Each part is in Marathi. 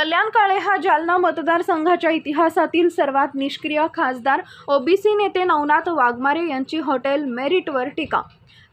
कल्याण काळे हा जालना मतदारसंघाच्या इतिहासातील सर्वात निष्क्रिय खासदार ओबीसी नेते नवनाथ वाघमारे यांची हॉटेल मेरिटवर टीका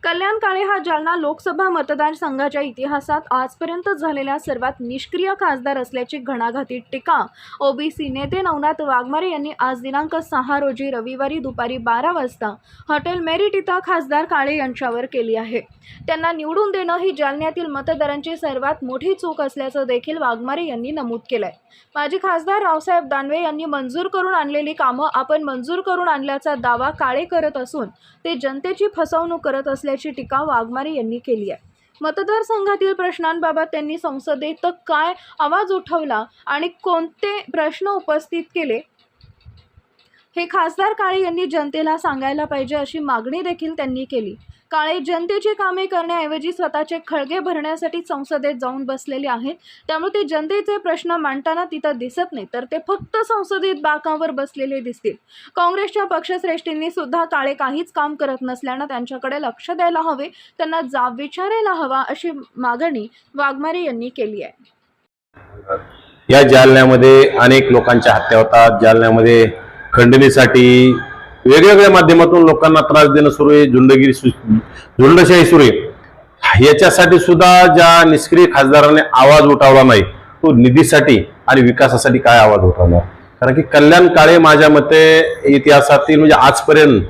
कल्याण काळे हा जालना लोकसभा मतदारसंघाच्या इतिहासात आजपर्यंत झालेल्या सर्वात निष्क्रिय खासदार असल्याची घणाघाती टीका. ओबीसी नेते नवनाथ वाघमारे यांनी आज दिनांक सहा रोजी रविवारी दुपारी बारा वाजता हॉटेल मेरिट इथं खासदार काळे यांच्यावर केली आहे. त्यांना निवडून देणं ही जालन्यातील मतदारांची सर्वात मोठी चूक असल्याचं देखील वाघमारे यांनी नमूद केलंय. माजी खासदार रावसाहेब दानवे यांनी मंजूर करून आणलेली कामं आपण मंजूर करून आणल्याचा दावा काळे करत असून ते जनतेची फसवणूक करत असल्याची टीका वाघमारे यांनी केली आहे. मतदारसंघातील प्रश्नांबाबत त्यांनी संसदेत काय आवाज उठवला आणि कोणते प्रश्न उपस्थित केले? हे खासदार काळे यांनी जनतेला सांगायला पाहिजे अशी मागणी देखील त्यांनी केली. काळे जनतेची कामे करण्याऐवजी स्वतःचे खळगे भरण्यासाठी संसदेत जाऊन बसलेले आहेत. त्यामुळे ते जनतेचे प्रश्न मांडताना तिथं दिसत नाही तर ते फक्त संसदेत बाकावर बसलेले दिसतील. काँग्रेसच्या पक्षश्रेष्ठींनी सुद्धा काळे काहीच काम करत नसल्यानं त्यांच्याकडे लक्ष द्यायला हवे त्यांना जाब विचारायला हवा अशी मागणी वाघमारे यांनी केली आहे. या जालन्यामध्ये अनेक लोकांच्या हत्या होतात. जालन्यामध्ये खंडणीसाठी वेगवेगळ्या माध्यमातून लोकांना त्रास देणं सुरू आहे. झुंडगिरी झुंडशाही सुरू आहे. याच्यासाठी सुद्धा ज्या निष्क्रिय खासदाराने आवाज उठावला नाही तो निधीसाठी आणि विकासासाठी काय आवाज उठावला कारण की कल्याण काळे माझ्या मते इतिहासातील म्हणजे आजपर्यंत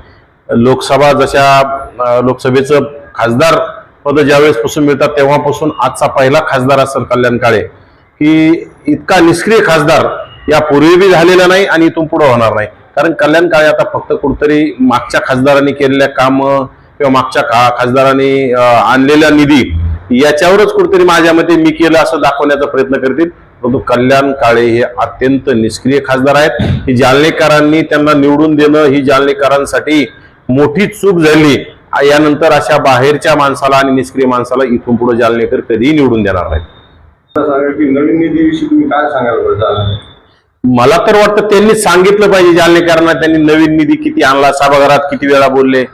लोकसभा जशा लोकसभेचं खासदार पद ज्यावेळेस पासून मिळतात तेव्हापासून आजचा पहिला खासदार असेल कल्याण काळे. की इतका निष्क्रिय खासदार या पूर्वी बी झालेला नाही आणि इथून पुढे होणार नाही. कारण कल्याण काळे आता फक्त कुठतरी मागच्या खासदारांनी केलेल्या काम किंवा मागच्या खा खासदारांनी आणलेला निधी याच्यावरच कुठतरी माझ्या मते मी केलं असं दाखवण्याचा प्रयत्न करतील. परंतु कल्याण काळे हे अत्यंत निष्क्रिय खासदार आहेत. ही जालनेकरांनी त्यांना निवडून देणं ही जालनेकरांसाठी मोठी चूक झाली. यानंतर अशा बाहेरच्या माणसाला आणि निष्क्रिय माणसाला इथून पुढे जालनेकर कधीही निवडून देणार नाहीत. सांगा की नवीन निधीविषयी तुम्ही काय सांगाल मला तर वाटतं त्यांनी सांगितलं पाहिजे जालनेकरांना त्यांनी नवीन निधी किती आणला सभागृहात किती वेळा बोलले.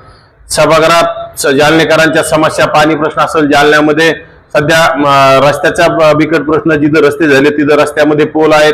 सभागृहात स- जालनेकरांच्या समस्या पाणी प्रश्न असेल जालन्यामध्ये सध्या रस्त्याचा बिकट प्रश्न जिथं रस्ते झाले तिथं रस्त्यामध्ये पोल आहेत.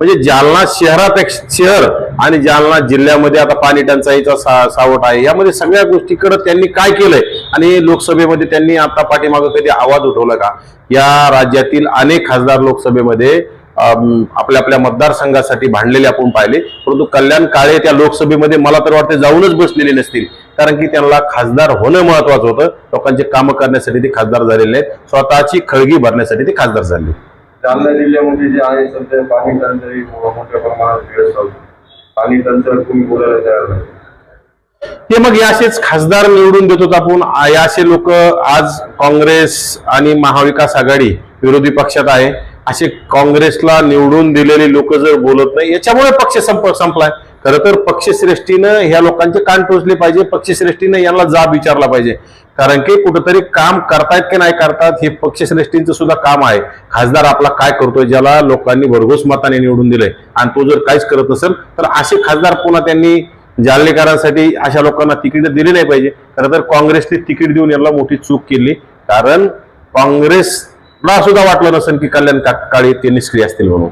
म्हणजे जालना शहरापेक्षा शहर आणि जालना जिल्ह्यामध्ये आता पाणी टंचाईचा सा, सावट आहे. यामध्ये सगळ्या गोष्टीकडे त्यांनी काय केलंय? आणि लोकसभेमध्ये त्यांनी आता पाठीमागं कधी आवाज उठवला का? या राज्यातील अनेक खासदार लोकसभेमध्ये आपल्या आपल्या मतदारसंघासाठी भांडलेले आपण पाहिले. परंतु कल्याण काळे त्या लोकसभेमध्ये मला तर वाटतं जाऊनच बसलेले नसतील. कारण की त्यांना खासदार होणं महत्वाचं होतं. लोकांचे कामं करण्यासाठी ते खासदार झालेले नाहीत. स्वतःची खळगी भरण्यासाठी ते खासदार झाले जालना जिल्ह्यामध्ये जे आहे सध्या पाणी टंचाई मोठ्या प्रमाणात पाणी टंचाईवर तुम्ही बोलायला तयार नाही. हे मग असेच खासदार निवडून देतो आपण. असे लोक आज काँग्रेस आणि महाविकास आघाडी विरोधी पक्षात आहे. असे काँग्रेसला निवडून दिलेले लोक जर बोलत नाही याच्यामुळे पक्ष संप संपलाय. खरं तर पक्षश्रेष्ठीनं ह्या लोकांचे कान टोचले पाहिजे पक्षश्रेष्ठीनं यांना जाब विचारला पाहिजे. कारण की कुठंतरी काम करतायत की नाही करतात हे पक्षश्रेष्ठींचं सुद्धा काम आहे. खासदार आपला काय करतोय ज्याला लोकांनी भरघोस मताने निवडून दिलंय. आणि तो जर काहीच करत नसेल तर असे खासदार पुन्हा त्यांनी जालनेकरांसाठी अशा लोकांना तिकीट दिली नाही पाहिजे. खरं तर काँग्रेसने तिकीट देऊन यांना मोठी चूक केली. कारण काँग्रेस मला सुद्धा वाटलं नसेल की कल्याण काळे ते निष्क्रिय असतील म्हणून.